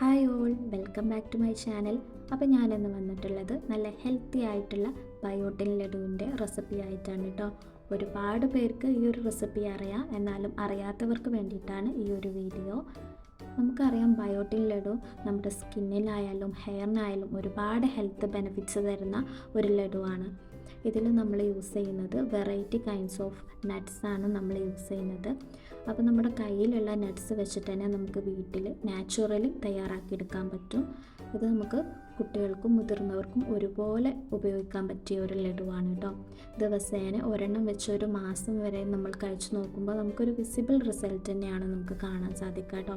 Hi all welcome back to my channel. അപ്പോൾ ഞാനിന്ന് വന്നിട്ടുള്ളത് നല്ല ഹെൽത്തി ആയിട്ടുള്ള ബയോട്ടിൻ ലഡുവിന്റെ റെസിപ്പി ആയിട്ടാണ് കേട്ടോ. ഒരുപാട് പേർക്ക് ഈ ഒരു റെസിപ്പി അറിയാം. എന്നാലും അറിയാത്തവർക്ക് വേണ്ടിയിട്ടാണ് ഈ ഒരു വീഡിയോ. നമുക്കറിയാം ബയോട്ടിൻ ലഡു നമ്മുടെ സ്കിന്നിനായാലും ഹെയറിനായാലും ഒരുപാട് ഹെൽത്ത് ബെനിഫിറ്റ്സ് തരുന്ന ഒരു ലഡുവാണ്. ഇതിൽ നമ്മൾ യൂസ് ചെയ്യുന്നത് വെറൈറ്റി കൈൻഡ്സ് ഓഫ് നട്ട്സ് ആണ് നമ്മൾ യൂസ് ചെയ്യുന്നത്. അപ്പോൾ നമ്മുടെ കയ്യിലുള്ള നട്ട്സ് വെച്ചിട്ട് തന്നെ നമുക്ക് വീട്ടിൽ നാച്ചുറലി തയ്യാറാക്കിയെടുക്കാൻ പറ്റും. ഇത് നമുക്ക് കുട്ടികൾക്കും മുതിർന്നവർക്കും ഒരുപോലെ ഉപയോഗിക്കാൻ പറ്റിയ ഒരു ലഡുവാണ് കേട്ടോ. ദിവസേന ഒരെണ്ണം വെച്ച് ഒരു മാസം വരെ നമ്മൾ കഴിച്ചു നോക്കുമ്പോൾ നമുക്കൊരു വിസിബിൾ റിസൾട്ട് തന്നെയാണ് നമുക്ക് കാണാൻ സാധിക്കുക കേട്ടോ.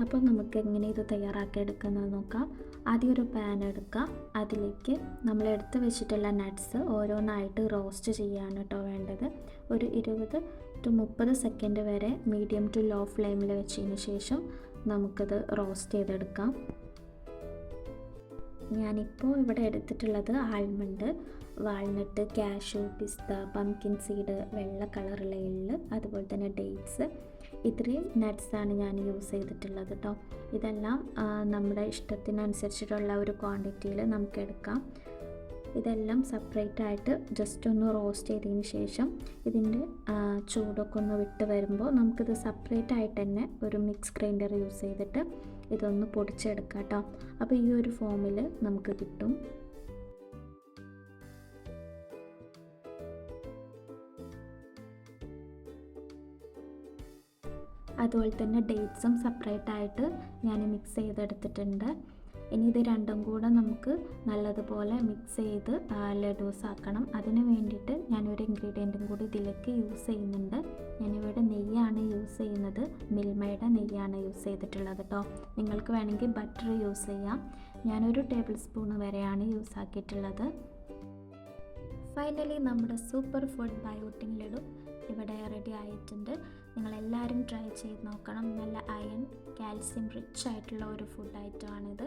അപ്പോൾ നമുക്ക് എങ്ങനെ ഇത് തയ്യാറാക്കി എടുക്കുന്നത് നോക്കാം. ആദ്യം ഒരു പാൻ എടുക്കാം അതിലേക്ക് നമ്മൾ എടുത്ത് വെച്ചിട്ടുള്ള നട്ട്സ് ഓരോന്നായിട്ട് റോസ്റ്റ് ചെയ്യാനാണ് കേട്ടോ വേണ്ടത്. ഒരു ഇരുപത് ടു മുപ്പത് സെക്കൻഡ് വരെ മീഡിയം ടു ലോ ഫ്ലെയിമിൽ വെച്ചതിന് ശേഷം നമുക്കത് റോസ്റ്റ് ചെയ്തെടുക്കാം. ഞാനിപ്പോൾ ഇവിടെ എടുത്തിട്ടുള്ളത് almond walnut cashew pista pumpkin seed വെള്ള കളറുള്ള എള്ള് അതുപോലെ തന്നെ ഡേറ്റ്സ് ഇത്രയും നട്ട്സാണ് ഞാൻ യൂസ് ചെയ്തിട്ടുള്ളത് കേട്ടോ ഇതെല്ലാം നമ്മുടെ ഇഷ്ടത്തിനനുസരിച്ചിട്ടുള്ള ഒരു ക്വാണ്ടിറ്റിയിൽ നമുക്ക് എടുക്കാം. ഇതെല്ലാം സെപ്പറേറ്റ് ആയിട്ട് ജസ്റ്റ് ഒന്ന് റോസ്റ്റ് ചെയ്തതിന് ശേഷം ഇതിന്റെ ചൂടൊക്കെ ഒന്ന് വിട്ട് വരുമ്പോൾ നമുക്കിത് സെപ്പറേറ്റ് ആയിട്ട് തന്നെ ഒരു മിക്സ് ഗ്രൈൻഡർ യൂസ് ചെയ്തിട്ട് ഇതൊന്ന് പൊടിച്ചെടുക്കാം കേട്ടോ അപ്പോൾ ഈ ഒരു ഫോമിൽ നമുക്ക് കിട്ടും. അതുപോലെ തന്നെ ഡേറ്റ്സും സെപ്പറേറ്റ് ആയിട്ട് ഞാൻ മിക്സ് ചെയ്തെടുത്തിട്ടുണ്ട്. ഇനി ഇത് രണ്ടും കൂടെ നമുക്ക് നല്ലതുപോലെ മിക്സ് ചെയ്ത് ലഡൂസ് ആക്കണം. അതിന് വേണ്ടിയിട്ട് ഞാനൊരു ഇൻഗ്രീഡിയന്റും കൂടി ഇതിലേക്ക് യൂസ് ചെയ്യുന്നുണ്ട്. ഞാനിവിടെ നെയ്യാണ് യൂസ് ചെയ്യുന്നത്. മിൽമയുടെ നെയ്യാണ് യൂസ് ചെയ്തിട്ടുള്ളത് കേട്ടോ നിങ്ങൾക്ക് വേണമെങ്കിൽ ബട്ടർ യൂസ് ചെയ്യാം. ഞാനൊരു ടേബിൾ സ്പൂൺ വരെയാണ് യൂസ് ആക്കിയിട്ടുള്ളത്. ഫൈനലി നമ്മുടെ സൂപ്പർ ഫുഡ് ബയോട്ടിൻ ലഡു ഇവിടെ റെഡി ആയിട്ടുണ്ട്. നിങ്ങളെല്ലാവരും ട്രൈ ചെയ്ത് നോക്കണം. നല്ല അയൺ കാൽസ്യം റിച്ച് ആയിട്ടുള്ള ഒരു ഫുഡ് ഐറ്റമാണിത്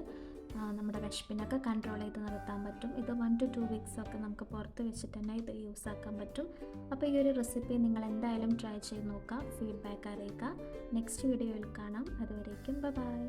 നമ്മുടെ വിശപ്പിനൊക്കെ കൺട്രോൾ ചെയ്ത് നിർത്താൻ പറ്റും. ഇത് വൺ ടു ടു വീക്സ് ഒക്കെ നമുക്ക് പുറത്ത് വെച്ചിട്ട് തന്നെ ഇത് യൂസ് ആക്കാൻ പറ്റും. അപ്പോൾ ഈ ഒരു റെസിപ്പി നിങ്ങൾ എന്തായാലും ട്രൈ ചെയ്ത് നോക്കുക ഫീഡ്ബാക്ക് അറിയിക്കുക നെക്സ്റ്റ് വീഡിയോയിൽ കാണാം. അതുവരേക്കും ബൈ